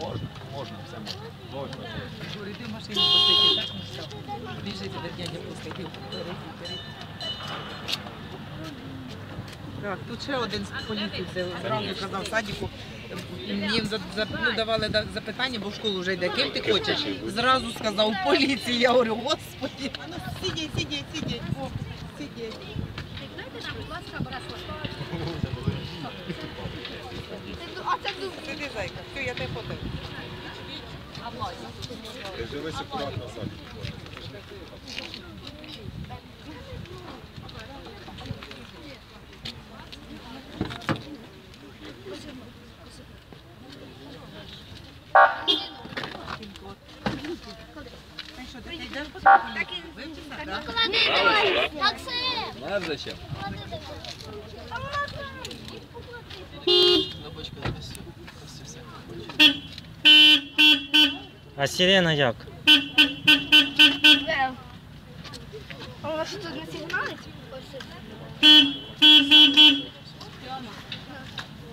Можна, можна, все можна. Ти в машині посидів, так ну все. Біжите до дядя посидів. Так, тут ще один з поліції це зранку казав садіку. Їм за, за, ну, давали да- запитання, бо в школу вже йде. Ким ти хочеш? Зразу сказав поліції. Я говорю, господи, ну сидіть, сидіть, сидіть. О, сидіть. Сиди, зайка, все, я тебе фото. Дивись акуратно садик. Так що, ти йдеш по поліції? Вивчився, так? Зачем? А сирена як?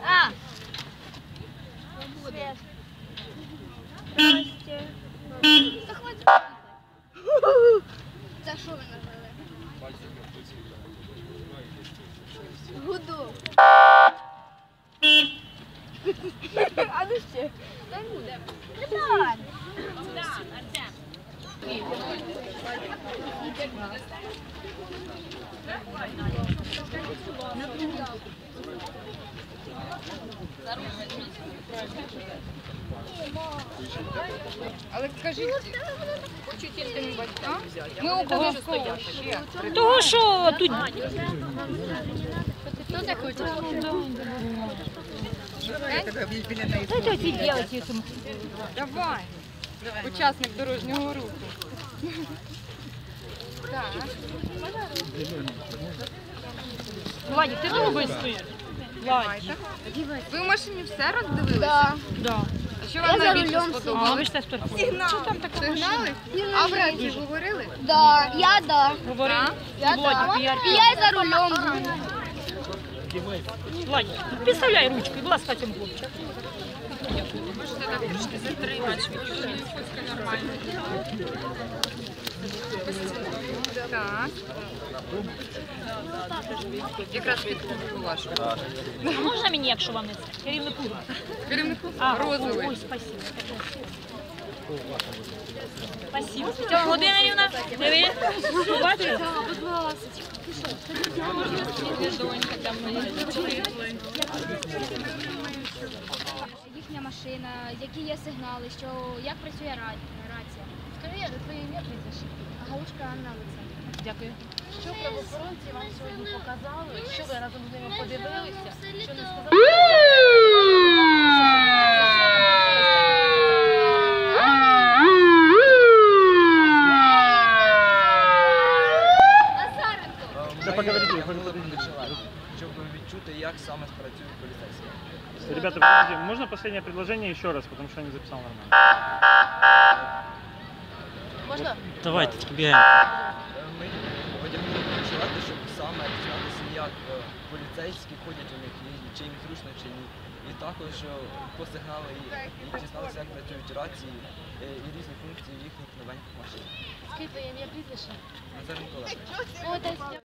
А! Гуду. А ну ще. Так. Але скажіть учительським батькам, ми обов'язково ще. Того, що тут Я тебе біля неї. Давай, учасник дорожнього руху. Так. Владик, ти довго стоїш? Владик. Ви в машині все роздивилися? Да. Да. А що вам за найбільше рулем А сподобалось? тут. Сигнали? А в рації говорили? Да, я да. Говори. Я да. І я за рулем. Владик, підставляй ручки, будь ласка, цим хлопчик. Так. Якраз під вашу. А можна мені, якщо вам не це? Керівнику. Керівнику А, розовий. Ой, спасибо. Спасибо. Тетяна Володимирівна, диви. Бачиш? Їхня машина, які є сигнали, що як працює ра- рація. Скажи, я твоє ім'я прізвище. Галушка Анна Олександровна. Дякую. Що правоохоронці вам сьогодні показали? Що ви разом з ними подивилися? Що не сказали? Ребята, подождите, можно последнее предложение еще раз, потому что я не записал нормально. Можна? Давайте, бегаем. Ми хочемо відчувати, щоб саме дізнатися, як е, поліцейські ходять у них, і чи їм зручно, чи ні. І також е, по сигналу і, і дізнатися, як працюють рації е, і різні функції їхніх новеньких машин. Скільки твоє ім'я прізвище? Назар Миколаївич. О, та